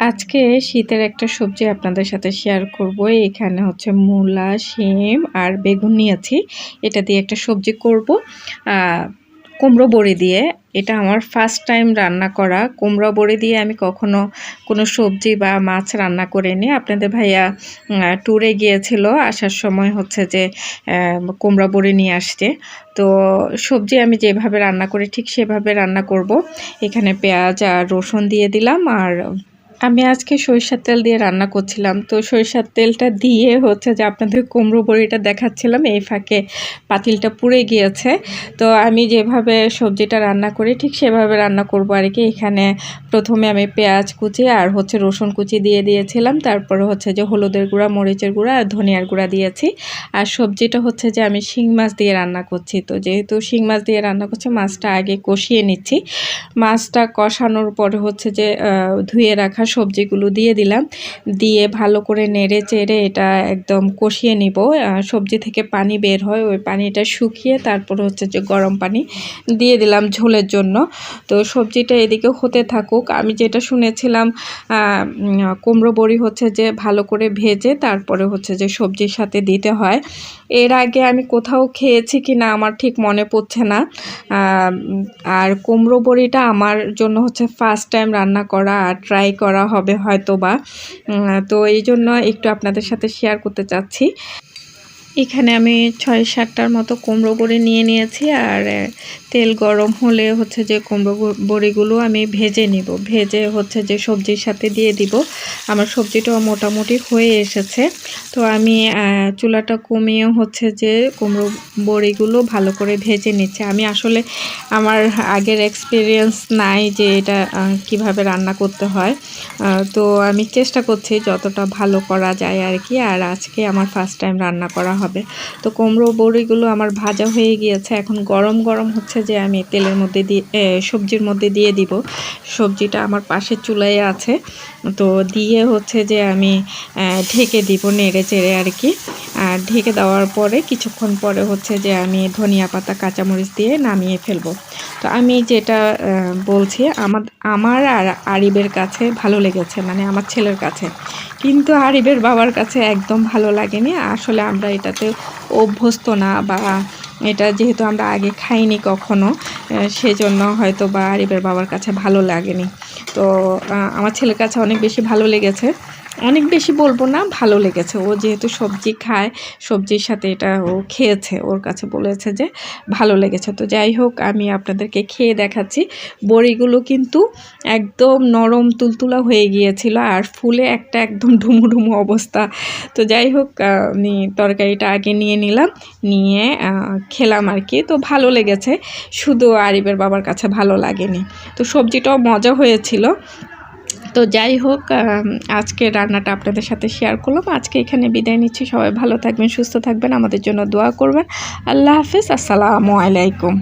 আজকে শীতের একটা সবজি আপনাদের সাথে শেয়ার করব। এখানে হচ্ছে মূলা, শিম আর বেগুন নিয়েছি। এটা দিয়ে একটা সবজি করব। কুমড়ো বড়ি দিয়ে। এটা আমার ফার্স্ট টাইম রান্না করা। কুমড়ো বড়ি দিয়ে আমি কখনো কোনো সবজি বা মাছ রান্না করিনি। আপনাদের ভাইয়া ট্যুরে গিয়েছিল। আসার সময় হচ্ছে যে কুমড়ো বড়ি নিয়ে আসছে। তো সবজি আমি যেভাবে রান্না করি ঠিক সেভাবে রান্না করব। এখানে পেঁয়াজ আর রসুন দিয়ে দিলাম আর আমি আজকে সরিষার তেল দিয়ে রান্না করছিলাম। তো সরিষার তেলটা দিয়ে হচ্ছে যে আপনাদের কুমড়ো বড়িটা দেখাচ্ছিলাম, এই ফাঁকে পাতিলটা পুড়ে গিয়েছে। তো আমি যেভাবে সবজিটা রান্না করি ঠিক সেভাবে রান্না করব আর কি। এখানে প্রথমে আমি পেঁয়াজ কুচি আর হচ্ছে রসুন কুচি দিয়ে দিয়েছিলাম। তারপরে হচ্ছে যে হলুদের গুঁড়া, মরিচের গুঁড়া আর ধনিয়ার গুঁড়া দিয়েছি। আর সবজিটা হচ্ছে যে আমি শিং মাছ দিয়ে রান্না করছি। তো যেহেতু শিং মাছ দিয়ে রান্না করছি, মাছটা আগে কষিয়ে নিচ্ছি। মাছটা কষানোর পরে হচ্ছে যে ধুয়ে রাখা সবজিগুলো দিয়ে দিলাম। দিয়ে ভালো করে নেড়ে চেড়ে এটা একদম কষিয়ে নিব। সবজি থেকে পানি বের হয়, ওই পানিটা শুকিয়ে তারপর হচ্ছে যে গরম পানি দিয়ে দিলাম ঝোলের জন্য। তো সবজিটা এদিকে হতে থাকুক। আমি যেটা শুনেছিলাম কুমড়ো বড়ি হচ্ছে যে ভালো করে ভেজে তারপরে হচ্ছে যে সবজির সাথে দিতে হয়। এর আগে আমি কোথাও খেয়েছি কি না আমার ঠিক মনে পড়ছে না। আর কুমড়ো বড়িটা আমার জন্য হচ্ছে ফার্স্ট টাইম রান্না করা আর ট্রাই করা হবে হয়তো বা তো এই জন্য একটু আপনাদের সাথে শেয়ার করতে চাচ্ছি। এখানে আমি ছয় সাতটার মতো কুমড়ো বড়ি নিয়ে নিয়েছি আর তেল গরম হলে হচ্ছে যে কুমড়ো বড়িগুলো আমি ভেজে নিব। ভেজে হচ্ছে যে সবজির সাথে দিয়ে দিব। আমার সবজিটাও মোটামুটি হয়ে এসেছে। তো আমি চুলাটা কমিয়ে হচ্ছে যে কুমড়ো বড়িগুলো ভালো করে ভেজে নিচ্ছে। আমি আসলে আমার আগের এক্সপিরিয়েন্স নাই যে এটা কীভাবে রান্না করতে হয়। তো আমি চেষ্টা করছি যতটা ভালো করা যায় আর কি। আর আজকে আমার ফার্স্ট টাইম রান্না করা হবে। তো কুমড়ো বড়িগুলো আমার ভাজা হয়ে গিয়েছে। এখন গরম গরম হচ্ছে যে আমি তেলের মধ্যে দিয়ে সবজির মধ্যে দিয়ে দিব। সবজিটা আমার পাশে চুলাই আছে। তো দিয়ে হচ্ছে যে আমি ঢেকে দিব নেড়ে চেড়ে আর কি। আর ঢেকে দেওয়ার পরে কিছুক্ষণ পরে হচ্ছে যে আমি ধনিয়া পাতা, কাঁচামরিচ দিয়ে নামিয়ে ফেলব। তো আমি যেটা বলছি, আমার আমার আর আরিবের কাছে ভালো লেগেছে মানে আমার ছেলের কাছে। কিন্তু আরিবের বাবার কাছে একদম ভালো লাগেনি। আসলে আমরা এটাতে অভ্যস্ত না বা এটা যেহেতু আমরা আগে খাইনি কখনো সেজন্য হয়তো বা আরিবের বাবার কাছে ভালো লাগেনি। তো আমার ছেলের কাছে অনেক বেশি ভালো লেগেছে। অনেক বেশি বলব না, ভালো লেগেছে। ও যেহেতু সবজি খায়, সবজির সাথে এটা ও খেয়েছে, ওর কাছে বলেছে যে ভালো লেগেছে। তো যাই হোক, আমি আপনাদেরকে খেয়ে দেখাচ্ছি। বড়িগুলো কিন্তু একদম নরম তুলতুলা হয়ে গিয়েছিল আর ফুলে একটা একদম ঢুমু ঢুমু অবস্থা। তো যাই হোক আমি তরকারিটা আগে নিয়ে নিলাম, নিয়ে খেলাম আর কি। তো ভালো লেগেছে, শুধু আরিবের বাবার কাছে ভালো লাগেনি। তো সবজিটাও মজা হয়েছিল। তো যাই হোক আজকে রান্নাটা আপনাদের সাথে শেয়ার করলাম। আজকে এখানে বিদায় নিচ্ছি। সবাই ভালো থাকবেন, সুস্থ থাকবেন। আমাদের জন্য দোয়া করবেন। আল্লাহ হাফিজ। আসসালামু আলাইকুম।